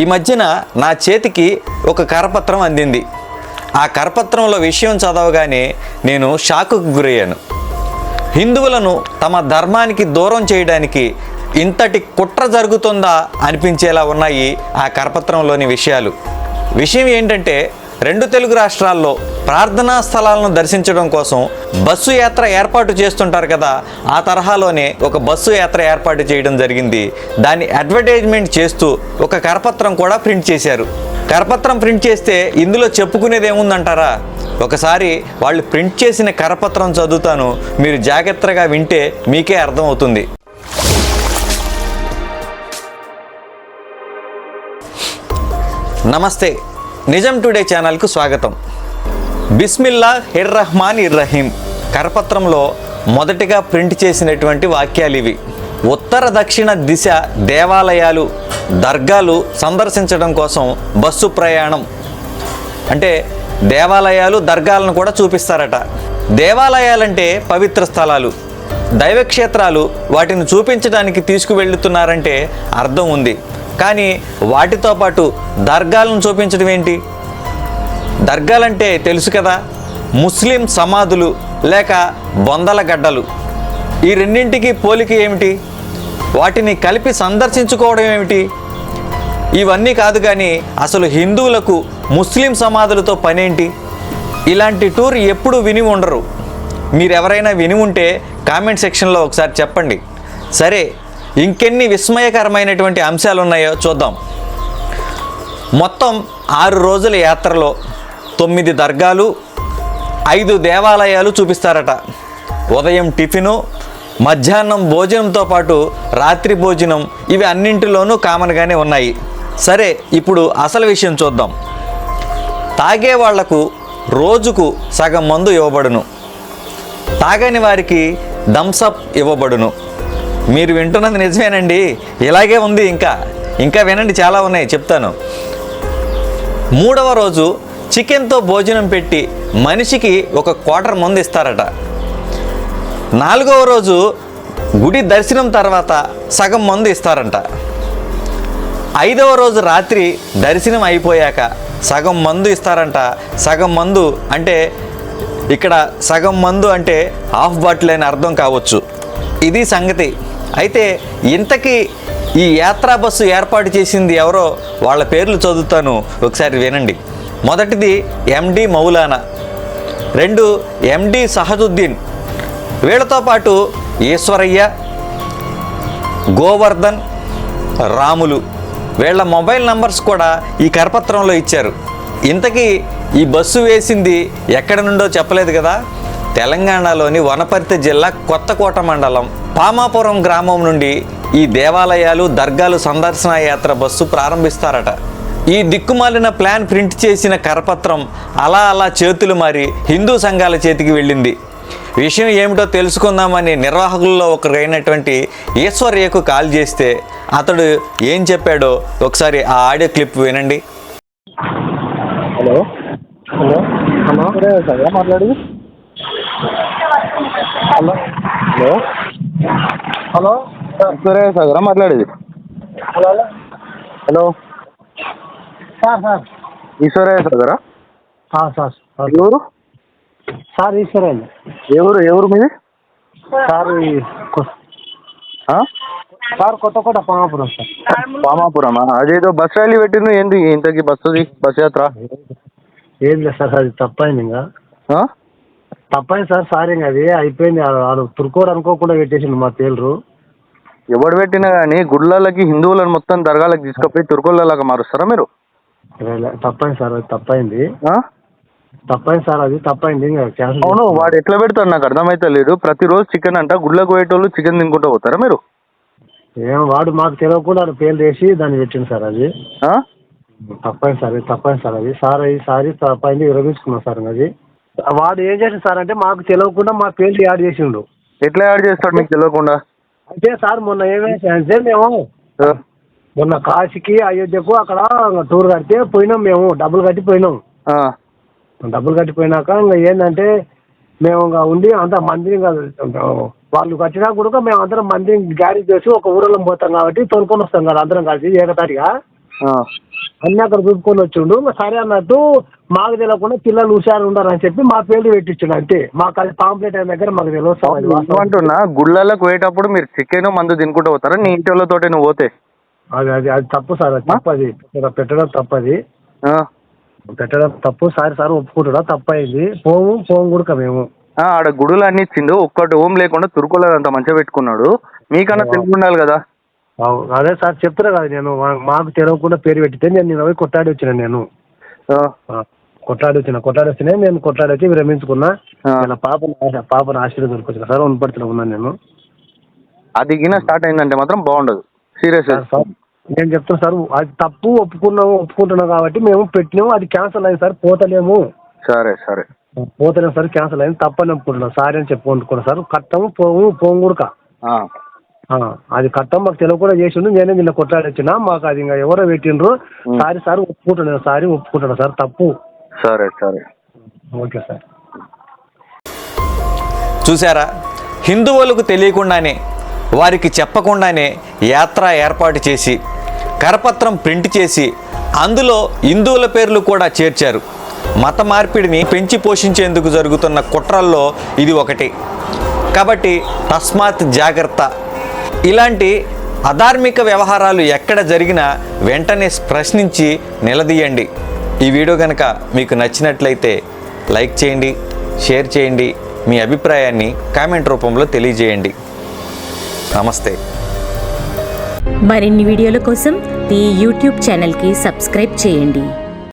ఈ మధ్యన నా చేతికి ఒక కరపత్రం అందింది. ఆ కరపత్రంలో విషయం చదవగానే నేను షాకుకు గురయ్యాను. హిందువులను తమ ధర్మానికి దూరం చేయడానికి ఇంతటి కుట్ర జరుగుతుందా అనిపించేలా ఉన్నాయి ఆ కరపత్రంలోని విషయాలు. విషయం ఏంటంటే రెండు తెలుగు రాష్ట్రాల్లో ప్రార్థనా స్థలాలను దర్శించడం కోసం బస్సు యాత్ర ఏర్పాటు చేస్తుంటారు కదా ఆ తరహాలోనే ఒక బస్సు యాత్ర ఏర్పాటు చేయడం జరిగింది. దాన్ని అడ్వర్టైజ్మెంట్ చేస్తూ ఒక కరపత్రం కూడా ప్రింట్ చేశారు. కరపత్రం ప్రింట్ చేస్తే ఇందులో చెప్పుకునేది ఏముందంటారా? ఒకసారి వాళ్ళు ప్రింట్ చేసిన కరపత్రం చదువుతాను మీరు జాగ్రత్తగా వింటే మీకే అర్థమవుతుంది. నమస్తే నిజం టుడే ఛానల్కు స్వాగతం. బిస్మిల్లా హిర్ రహమాన్ ఇర్ రహీం. కరపత్రంలో మొదటిగా ప్రింట్ చేసినటువంటి వాక్యాలు ఇవి. ఉత్తర దక్షిణ దిశ దేవాలయాలు దర్గాలు సందర్శించడం కోసం బస్సు ప్రయాణం. అంటే దేవాలయాలు దర్గాలను కూడా చూపిస్తారట. దేవాలయాలంటే పవిత్ర స్థలాలు. దైవక్షేత్రాలు వాటిని చూపించడానికి తీసుకువెళ్తున్నారంటే అర్థం ఉంది. కానీ వాటితో పాటు దర్గాలను చూపించడం ఏంటి? దర్గాలంటే తెలుసు కదా ముస్లిం సమాధులు లేక బొందల గడ్డలు. ఈ రెండింటికి పోలిక ఏమిటి? వాటిని కలిపి సందర్శించుకోవడం ఏమిటి? ఇవన్నీ కాదు కానీ అసలు హిందువులకు ముస్లిం సమాధులతో పనేంటి? ఇలాంటి టూర్ ఎప్పుడు విని ఉండరు. మీరెవరైనా విని ఉంటే కామెంట్ సెక్షన్లో ఒకసారి చెప్పండి. సరే ఇంకెన్ని విస్మయకరమైనటువంటి అంశాలు ఉన్నాయో చూద్దాం. మొత్తం ఆరు రోజుల యాత్రలో తొమ్మిది దర్గాలు ఐదు దేవాలయాలు చూపిస్తారట. ఉదయం టిఫిను మధ్యాహ్నం భోజనంతో పాటు రాత్రి భోజనం ఇవి అన్నింటిలోనూ కామన్గానే ఉన్నాయి. సరే ఇప్పుడు అసలు విషయం చూద్దాం. తాగే వాళ్ళకు రోజుకు సగం మందు ఇవ్వబడును. తాగని వారికి థమ్సప్ ఇవ్వబడును. మీరు వింటున్నది నిజమేనండి. ఇలాగే ఉంది ఇంకా. ఇంకా వినండి చాలా ఉన్నాయి చెప్తాను. మూడవ రోజు చికెన్తో భోజనం పెట్టి మనిషికి ఒక క్వార్టర్ మందు ఇస్తారట నాలుగవ రోజు గుడి దర్శనం తర్వాత సగం మందు ఇస్తారంట ఐదవ రోజు రాత్రి దర్శనం అయిపోయాక సగం మందు ఇస్తారంట. సగం మందు అంటే ఇక్కడ సగం మందు అంటే హాఫ్ బాటిల్ అని అర్థం కావచ్చు. ఇది సంగతి. అయితే ఇంతకీ ఈ యాత్రా బస్సు ఏర్పాటు చేసింది ఎవరో వాళ్ళ పేర్లు చదువుతాను ఒకసారి వినండి. మొదటిది ఎండి మౌలానా. రెండు ఎండి సహదుద్దీన్. వీళ్ళతో పాటు ఈశ్వరయ్య గోవర్ధన్ రాములు. వీళ్ళ మొబైల్ నంబర్స్ కూడా ఈ కరపత్రంలో ఇచ్చారు. ఇంతకీ ఈ బస్సు వేసింది ఎక్కడి నుండో చెప్పలేదు కదా? తెలంగాణలోని వనపర్తి జిల్లా కొత్తకోట మండలం. పామాపురం గ్రామం నుండి ఈ దేవాలయాలు దర్గాలు సందర్శన యాత్ర బస్సు ప్రారంభిస్తారట. ఈ దిక్కుమాలిన ప్లాన్ ప్రింట్ చేసిన కరపత్రం అలా అలా చేతులు మారి హిందూ సంఘాల చేతికి వెళ్ళింది. విషయం ఏమిటో తెలుసుకుందామని నిర్వాహకుల్లో ఒకరైనటువంటి ఈశ్వర్యకు కాల్ చేస్తే అతడు ఏం చెప్పాడో ఒకసారి ఆ ఆడియో క్లిప్ వినండి. హలో. హలో. హలో. మాట్లాడి. హలో. Hello hello? సరే సాగరా మాట్లాడేది. Hello? Hello? Sir sir. Eshwaraiah సాగరా? Sir ఎవరు సార్ ఈశ్వరండి ఎవరు ఎవరు మీది? Sir? Sir Kothakota Pamapuram sir. పామాపురమా? అదేదో బస్ ర్యాలీ పెట్టింది ఏంటి ఇంతకి బస్సుది బస్ యాత్ర? ఏం లేదు సార్ అది తప్పైంది ఇంకా? తప్పైంది సార్ సార్ ఇంకా అది అయిపోయింది. వాడు- తురుకోడు అనుకోకుండా పెట్టేసిండు మా తేలరు. ఎవడు పెట్టినా కానీ గుళ్ళకి హిందువులను మొత్తం దర్గాలకు తీసుకుపోయి తుర్కోళ్ళలాగా మారుస్తారా మీరు? తప్పైంది సార్ అది తప్పైంది. ఆ? తప్పైంది సార్ అది తప్పైంది. ఇంకా క్యాన్సిల్ అవును వాడు ఎట్లా పెడతాడు నాకు అర్థమైతే లేదు ప్రతిరోజు చికెన్ అంట గుళ్ళకు పోయేటోళ్ళు చికెన్ తినుకుంటూ పోతారా మీరు? ఏం వాడు మాకు తెలియకుండా వాడు పేరు వేసి దాన్ని పెట్టింది సార్ అది. ఆ? తప్పైంది సార్ అది. తప్పైంది సార్ అది సార్ ఈ సారి తప్పైంది విరమించుకున్నాం సార్ అది. వాడు ఏం చేసిండు సార్ అంటే మాకు తెలియకుండా మా పేర్లు యాడ్ చేసిండు ఎట్లా యాడ్ చేస్తాడు మీకు తెలియకుండా అయితే సార్ మొన్న ఏమైంది అంటే మేము? మొన్న కాశీకి అయోధ్యకు అక్కడ టూర్ కడితే పోయినాం మేము డబ్బులు కట్టి పోయినాం. డబ్బులు కట్టిపోయినాక ఇంకా ఏంటంటే మేము ఇంకా ఉండి అంత మందిని ఇంకా వాళ్ళు కట్టినా కూడా మేము అందరం మందిని గ్యారేజ్ చేసి ఒక ఊరిలో పోతాం కాబట్టి తోలుకొని వస్తాం కదా అందరం కలిసి ఏకతాటిగా ఆ. అన్నీ అక్కడ చూసుకొని వచ్చిండు. సరే అన్నట్టు మాకు తెలియకుండా పిల్లలు హుషారు ఉండరు అని చెప్పి మా పేర్లు పెట్టించాడు అంతే. మాకు అది పాంప్లెట్ అయిన దగ్గర మాకు తెలియదు. ఏమంటున్నా గుళ్ళలకు పోయేటప్పుడు మీరు చికెన్ మందు తినుకుంటూ పోతారా? నీ ఇంటి వాళ్ళతోటి నువ్వు పోతే? అది అది అది తప్పు సార్ అది తప్పు అది పెట్టడం- తప్పది. పెట్టడం తప్పు. సారి సార్ ఒప్పుకుంటున్నా తప్పు అయింది పోము పోము కూడా మేము. ఆ, ఆడ గుడులు అన్ని ఇచ్చిండు. ఒక్కటి ఓం లేకుండా తురుకోలేదు అంత మంచిగా పెట్టుకున్నాడు. మీకన్నా తెలిసి ఉండాలి కదా. అదే సార్ చెప్తున్నా కదా నేను మాకు తెలియకుండా పేరు పెట్టితే నేను నిన్న పోయి కొట్లాడి వచ్చిన నేను. కొట్లాడి వచ్చిన కొట్లాడి వచ్చినా నేను కొట్లాడి వచ్చి విరమించుకున్నా. ఇలా పాపను పాపను ఆశీర్వాదం వచ్చిన సార్ వనపడుతున్నా ఉన్నాను నేను. అది గిన స్టార్ట్ అయిందంటే మాత్రం బాగుండదు. సీరియస్. సార్, నేను చెప్తున్నా సార్ అది తప్పు ఒప్పుకున్నాము ఒప్పుకుంటున్నాం కాబట్టి మేము పెట్టినాము అది క్యాన్సిల్ అయింది సార్ పోతలేము. సరే సరే. పోతలేము సార్ క్యాన్సిల్ అయింది తప్పని ఒప్పుకుంటున్నాం సార్ అని చెప్పుకుంటున్నా సార్ కట్టము పోము పోము కూడా ఆ. అది కట్టం మాకు తెలియకుండా చేసిండు నేనే నిన్న కొట్లాడొచ్చిన మాకు అది ఇంకా ఎవరో పెట్టిండ్రు. సారీ సార్ ఒప్పుకుంటున్నాను సారీ ఒప్పుకుంటున్నా సార్ తప్పు. సరే సరే. Okay sir. చూసారా హిందువులకు తెలియకుండానే వారికి చెప్పకుండానే యాత్ర ఏర్పాటు చేసి కరపత్రం ప్రింట్ చేసి అందులో హిందువుల పేర్లు కూడా చేర్చారు. మత మార్పిడిని పెంచి పోషించేందుకు జరుగుతున్న కుట్రల్లో ఇది ఒకటి. కాబట్టి తస్మాత్ జాగ్రత్త. ఇలాంటి అధార్మిక వ్యవహారాలు ఎక్కడ జరిగినా వెంటనే ప్రశ్నించి నిలదీయండి. ఈ వీడియో కనుక మీకు నచ్చినట్లయితే లైక్ చేయండి షేర్ చేయండి మీ అభిప్రాయాన్ని కామెంట్ రూపంలో తెలియజేయండి. నమస్తే. మరిన్ని వీడియోల కోసం ఈ యూట్యూబ్ ఛానల్కి సబ్స్క్రైబ్ చేయండి.